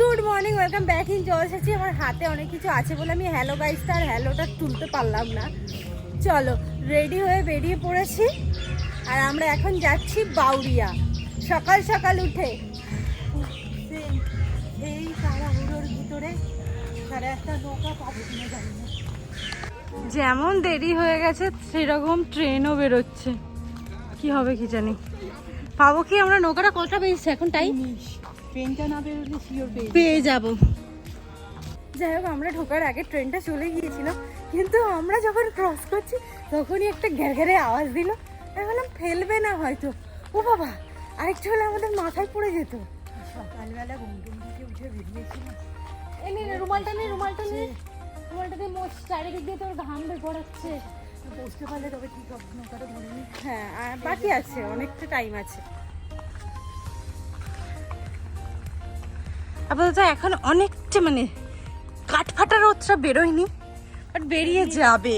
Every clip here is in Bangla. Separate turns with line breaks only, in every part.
Good morning welcome back in জল এসেছি আমার হাতে অনেক কিছু আছে বলে আমি হ্যালো গাইসটা আর হ্যালোটা তুলতে পারলাম না। চলো রেডি হয়ে বেরিয়ে পড়েছি। আর আমরা এখন যাচ্ছি বাউরিয়া। সকাল সকাল উঠে। এই ভিতরে সাড়ে একটা নৌকা পাবো যেমন দেরি হয়ে গেছে, সেরকম ট্রেনও বেরোচ্ছে। কি হবে কি জানি। পাবো কি আমরা নৌকাটা কটা পেয়েছি এখন টাইম
ট্রেনটা না বেরোলে শিওর পেয়ে
পেয়ে যাব। যাই হোক আমরা ঢোকার আগে ট্রেনটা চলে গিয়েছিল। কিন্তু আমরা যখন ক্রস করছি তখনই একটা ঘেরঘেরে আওয়াজ দিল। আমি বললাম ফেলবে না হয়তো। ও বাবা আরেকটু হলে আমাদের মাথায় পড়ে যেত।
সকালবেলা ঘুম টুম থেকে উঠে বেরিয়েছিলাম।
এই নে, রুমালটা নে রুমালটা নে। রুমালটা দিয়ে মোচ চারিদিক দিয়ে তোর ঘাম বের পড়াচ্ছে
বসতে পারলে তবে নৌকাটা ধরে
হ্যাঁ আর বাকি আছে অনেকটা টাইম আছে। আপাতত এখন অনেকটা মানে কাঠ ফাটা রোদটা বেরোয়নি বাট বেরিয়ে যাবে।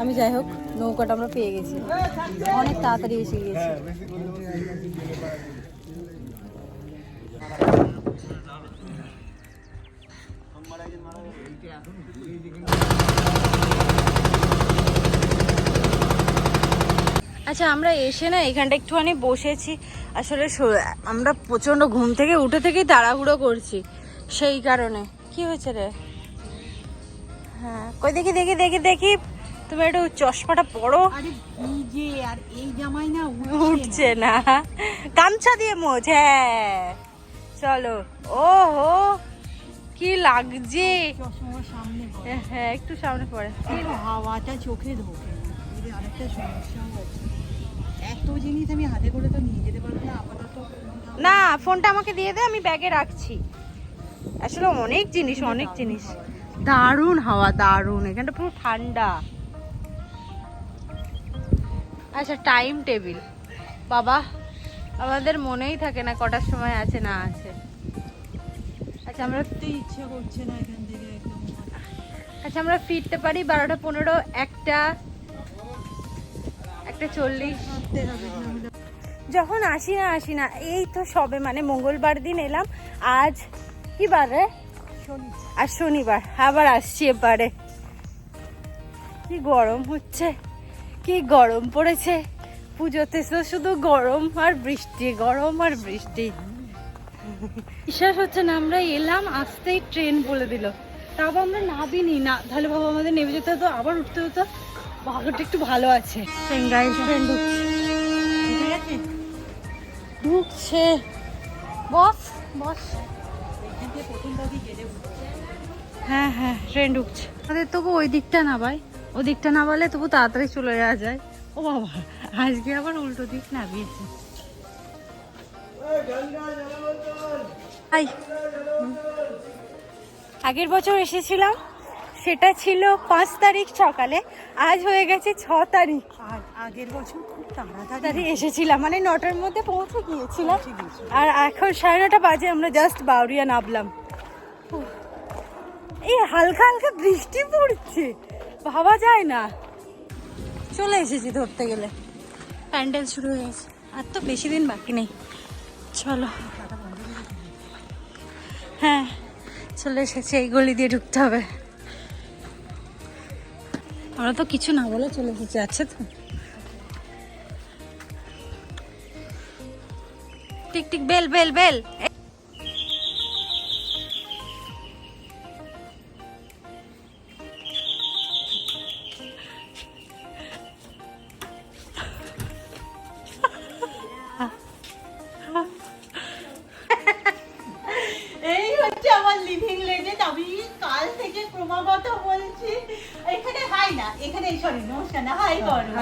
আমি যাই হোক, নৌকাটা আমরা পেয়ে গেছি। অনেক তাড়াতাড়ি এসে গিয়েছি। আচ্ছা আমরা এসে না এখানটা একটুখানি বসেছি। আসলে আমরা প্রচণ্ড ঘুম থেকে উঠে থেকেই তাড়াহুড়ো করছি। সেই কারণে। কি হয়েছে রে? হ্যাঁ কই দেখি দেখি দেখি দেখি। তুমি একটু চশমাটা পড়ো
আরে এই জামাই না
উঠছে না। গামছা দিয়ে মোজ হ্যাঁ। চলো। ও হো কি লাগছে?
চশমার সামনে
হ্যাঁ একটু সামনে পড়ে।
হাওয়াটা চোখে ঢোকে আরেকটা সমস্যাও আছে এত জিনিস আমি হাতে করে তো নিয়ে যেতে পারব না আপাতত
না ফোনটা আমাকে দিয়ে দে আমি ব্যাগে রাখছি। আসলে অনেক জিনিস অনেক জিনিস। দারুণ হাওয়া দারুণ। এখানটা পুরো ঠান্ডা। আচ্ছা টাইম টেবিল বাবা আমাদের মনেই থাকে না কটার সময় আছে না আছে। আচ্ছা আমরা
উঠতে ইচ্ছা করছে না এখান থেকে একদম।
আচ্ছা আমরা ফিরতে পারি বারোটা পনেরো একটা একটা চল্লিশ। যখন আসি না আসি না এই তো সবে মানে মঙ্গলবার দিন এলাম আজ কি বার আর শনিবার আবার আসছি এবারে। কি গরম হচ্ছে কি গরম পড়েছে। পুজোতে তো শুধু গরম আর বৃষ্টি গরম আর বৃষ্টি। বিশ্বাস হচ্ছে না আমরা এলাম আসতেই ট্রেন বলে দিল। তাও আমরা নাবিনি না তাহলে বাবা আমাদের নেমে যেতে হতো আবার উঠতে হতো। ভাগ্যটা একটু ভালো আছে। ট্রেন গাড়ি ট্রেন ঢুকছে ঢুকছে। বস বস। হ্যাঁ হ্যাঁ ট্রেন ঢুকছে। আমাদের তবু ওই দিকটা নাবাই ওই দিকটা নাবালে তবু তাড়াতাড়ি চলে যাওয়া যায়। ও বাবা আজকে আবার উল্টো দিক নামিয়েছে। হাই। আগের বছর এসেছিলাম সেটা ছিল পাঁচ তারিখ সকালে আজ হয়ে গেছে ছ তারিখ।
আর আগের বছর খুব তাড়াতাড়ি
এসেছিলাম মানে নটার মধ্যে পৌঁছে গিয়েছিলাম। আর এখন সাড়ে নটা বাজে আমরা জাস্ট বাউরিয়া নামলাম। এই হালকা হালকা বৃষ্টি পড়ছে ভাবা যায় না। চলে এসেছি ধরতে গেলে। প্যান্ডেল শুরু হয়ে গেছে আর তো বেশি দিন বাকি নেই। চলো। হ্যাঁ চলে এসেছে, এই গলি দিয়ে ঢুকতে হবে। আমরা তো কিছু না বলে চলে এসেছি, আছে তো? Tick tick, bell bell bell.
এখানে নমস্কার না হাই করো।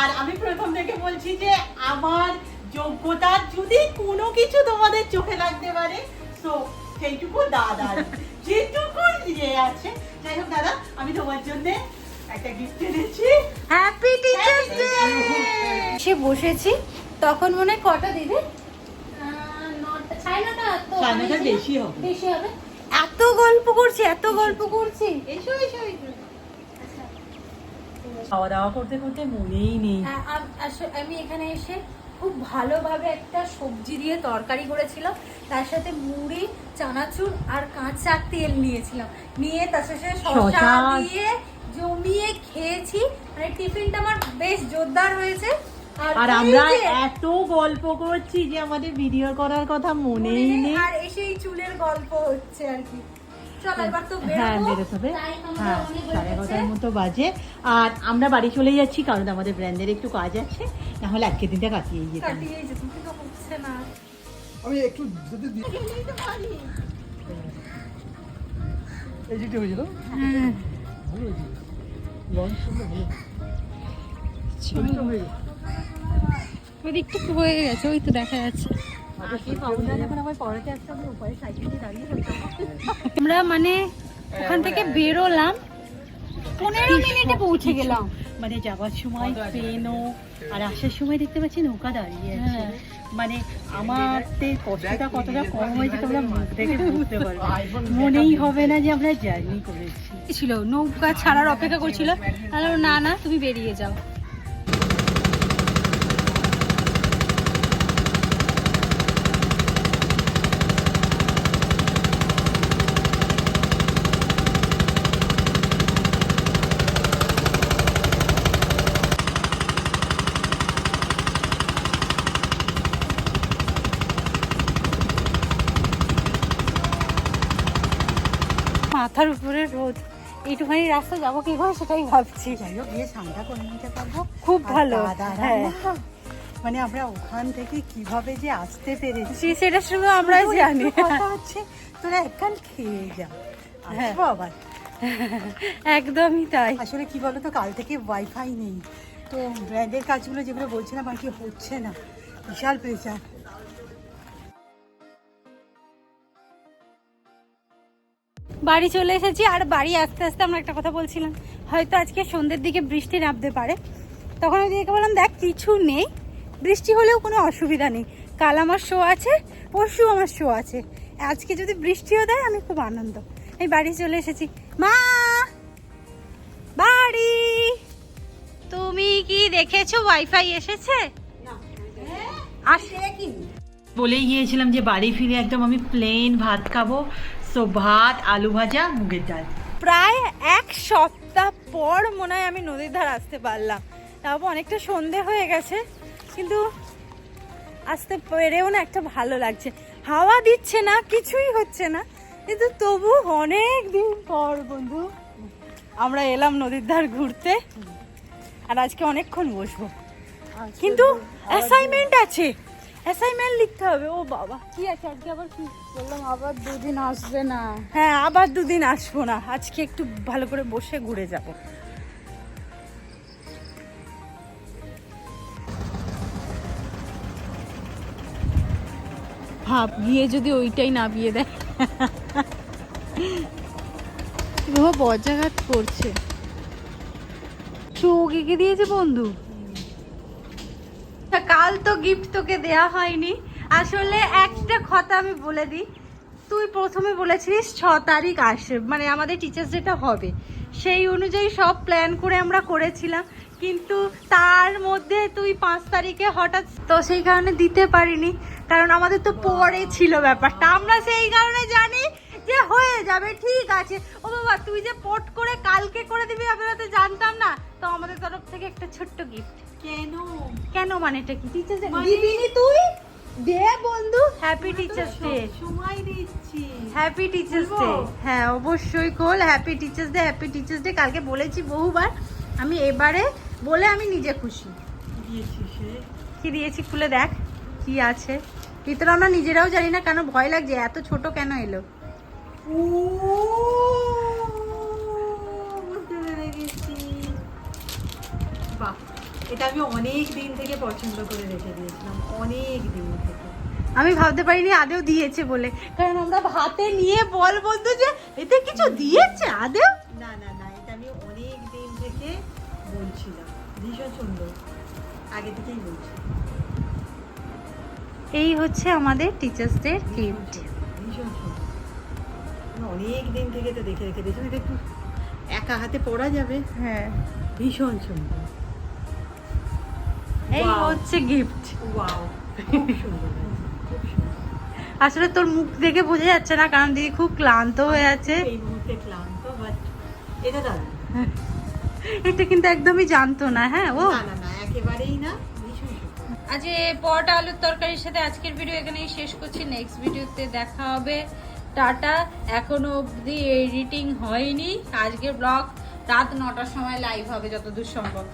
আর আমি প্রথম থেকে বলছি যে আমার যোগ্যতা যদি কোনো কিছু তোমাদের চোখে লাগতে পারে তো সেইটুকু দাদার। যেটুকু ইয়ে আছে। যাই হোক দাদা আমি তোমার জন্য একটা গিফট এনেছি।
হ্যাপি টিচার্স ডে সে বসেছি। তখন মনে হয় কটা দিদি এত গল্প করছি এত গল্প করছি।
এসো এসো এসো। খাওয়া দাওয়া করতে করতে মনেই নেই।
আম- এখানে এসে খুব ভালোভাবে একটা সবজি দিয়ে তরকারি করেছিলাম। তার সাথে মুড়ি চানাচুর আর কাঁচা তেল নিয়েছিলাম। নিয়ে তার সাথে শসা। দিয়ে জমিয়ে খেয়েছি। মানে টিফিনটা আমার বেশ জোরদার হয়েছে।
আর আমরা এত গল্প করছি যে আমাদের ভিডিও করার কথা মনেই
মনে
নেই।
আর এসেই চুলের গল্প হচ্ছে আর কি।
হ্যাঁ বেরোতে হবে। হ্যাঁ সাড়ে এগারোটার মতো বাজে। আর আমরা বাড়ি চলে যাচ্ছি কারণ আমাদের ব্র্যান্ডের একটু কাজ আছে। নাহলে আজকে দিনটা কাটিয়ে যেতাম।
না।
আমি একটু যদি এই যেটা হয়েছিল হয়ে গেছে।
ওই দিকটা হয়ে গেছে ওই তো দেখা যাচ্ছে।
আমার
মানে ওখান থেকে বেরোলাম। পনেরো মিনিটে পৌঁছে গেলাম।
মানে যাওয়ার সময় ট্রেনও আর আসার সময় দেখতে পাচ্ছি নৌকা দাঁড়িয়ে আছে।
হ্যাঁ।
মানে আমাদের কষ্টটা কতটা কম হয়েছে তোমরা মুখ দেখে বুঝতে পারবে। মনেই হবে না যে আমরা জার্নি করেছি।
ছিল নৌকা ছাড়ার অপেক্ষা করছিল। তাহলে না না তুমি বেরিয়ে যাও। মাথার উপরে রোদ। এইটুখানি রাস্তা যাব কি করে সেটাই ভাবছি।
যাই হোক গিয়ে স্নানটা করে নিতে পারব।
খুব ভালো, হ্যাঁ।
মানে আমরা ওখান থেকে কীভাবে যে আসতে পেরেছি।
সেটা শুধু আমরাই
শুধু
জানি।
কথা হচ্ছে তোরা একখান খেয়ে যা।
হ্যাঁ।
আসব আবার।
একদমই তাই।
আসলে কি বলতো কাল থেকে ওয়াইফাই নেই। তো ব্র্যান্ডের কাজগুলো যেগুলো বলছিলাম আর কি হচ্ছে না। বিশাল প্রেশার
বাড়ি চলে এসেছি আর বাড়ি আসতে আসতে আমরা একটা কথা বলছিলাম। হয়তো আজকে সন্ধ্যের দিকে বৃষ্টি নামতে পারে। তখন আমি দিদিকে বললাম দেখ কিছু নেই। বৃষ্টি হলেও কোনো অসুবিধা নেই। কাল আমার শো আছে পরশু আমার শো আছে। আজকে যদি বৃষ্টিও দেয় আমি খুব আনন্দ। এই বাড়ি চলে এসেছি। মা বাড়ি! তুমি কি দেখেছ ওয়াইফাই এসেছে? আসে কি
বলেই গিয়েছিলাম যে বাড়ি ফিরে একদম আমি প্লেন ভাত খাব। সো ভাত আলু ভাজা মুগের ডাল।
প্রায় এক সপ্তাহ পর মনে হয় আমি নদীর ধার আসতে পারলাম। তারপর অনেকটা সন্ধে হয়ে গেছে কিন্তু আসতে পেরেও না একটা ভালো লাগছে। হাওয়া দিচ্ছে না কিছুই হচ্ছে না কিন্তু তবু অনেক দিন পর বন্ধু আমরা এলাম নদীর ধার ঘুরতে আর আজকে অনেকক্ষণ বসবো। কিন্তু অ্যাসাইনমেন্ট আছে। অ্যাসাইনমেন্ট লিখতে হবে ও বাবা। কি আছে? আজকে আবার কি?
বললাম আবার দুদিন আসবে না।
হ্যাঁ আবার দুদিন আসব না। আজকে একটু ভালো করে বসে ঘুরে যাব। ভাব গিয়ে যদি ওইটাই না বিয়ে দেয়।
বাবা বজ্রাঘাত করছে।
চোখে কি দিয়েছে বন্ধু? কাল তো গিফট তোকে দেয়া হয়নি। আসলে একটা কথা আমি বলে দিই। তুই প্রথমে বলেছিস ছ তারিখ আসে মানে আমাদের টিচার্স ডেটা হবে। সেই অনুযায়ী সব প্ল্যান করে আমরা করেছিলাম। কিন্তু তার মধ্যে তুই পাঁচ তারিখে হঠাৎ তো সেই কারণে দিতে পারিনি। কারণ আমাদের তো পরে ছিল ব্যাপারটা। আমরা সেই কারণে জানি যে হয়ে যাবে ঠিক আছে। ও বাবা তুই যে পোট করে কালকে করে দিবি আমরা তো জানতাম না। তো আমাদের তরফ থেকে একটা ছোট্ট গিফট
কেন?
কেন মানে এটা কি টিচার্স দিবিনি তুই? দে বন্ধু। হ্যাপি টিচার্স ডে
সময় দিচ্ছি।
হ্যাপি টিচার্স ডে হ্যাঁ অবশ্যই খোল। Happy teachers day happy teachers day কালকে বলেছি বহুবার। আমি এবারে বলে আমি নিজে খুশি। কি দিয়েছি খুলে দেখ কি আছে। ভিতরে আমরা নিজেরাও জানি না কেন ভয় লাগছে। এত ছোট কেন এলো?
ও! এটা আমি অনেক দিন থেকে পছন্দ করে রেখে দিয়েছিলাম অনেক দিন থেকে।
আমি ভাবতে পারিনি আদেও দিয়েছে বলে। কারণ আমরা হাতে নিয়ে বল বলতো যে এতে কিছু দিয়েছে আদেও?
না না না এটা আমি অনেক দিন থেকে বলছিলাম। ভীষণ সুন্দর। আগে থেকেই বলছি।
এই হচ্ছে আমাদের টিচার্স ডে গিফট
ভীষণ সুন্দর। অনেক দিন থেকে তো দেখে রেখে দিয়েছি। এটা একটু একা হাতে পড়া যাবে।
হ্যাঁ।
ভীষণ সুন্দর।
এই. হচ্ছে গিফট। আসলে তোর মুখ দেখে বোঝা যাচ্ছে না কারণ দিদি খুব ক্লান্ত হয়ে আছে।
এই মুহূর্তে ক্লান্ত বাট এটা
কিন্তু একদমই জানতো না হ্যাঁ ও।
না না না একেবারেই না
আজ পরোটা আলুর তরকারির সাথে আজকের ভিডিও এখানেই শেষ করছি। নেক্সট ভিডিওতে দেখা হবে। টাটা। এখনও অবধি এডিটিং হয়নি। আজকের ব্লগ রাত নটার সময় লাইভ হবে যতদূর সম্ভব।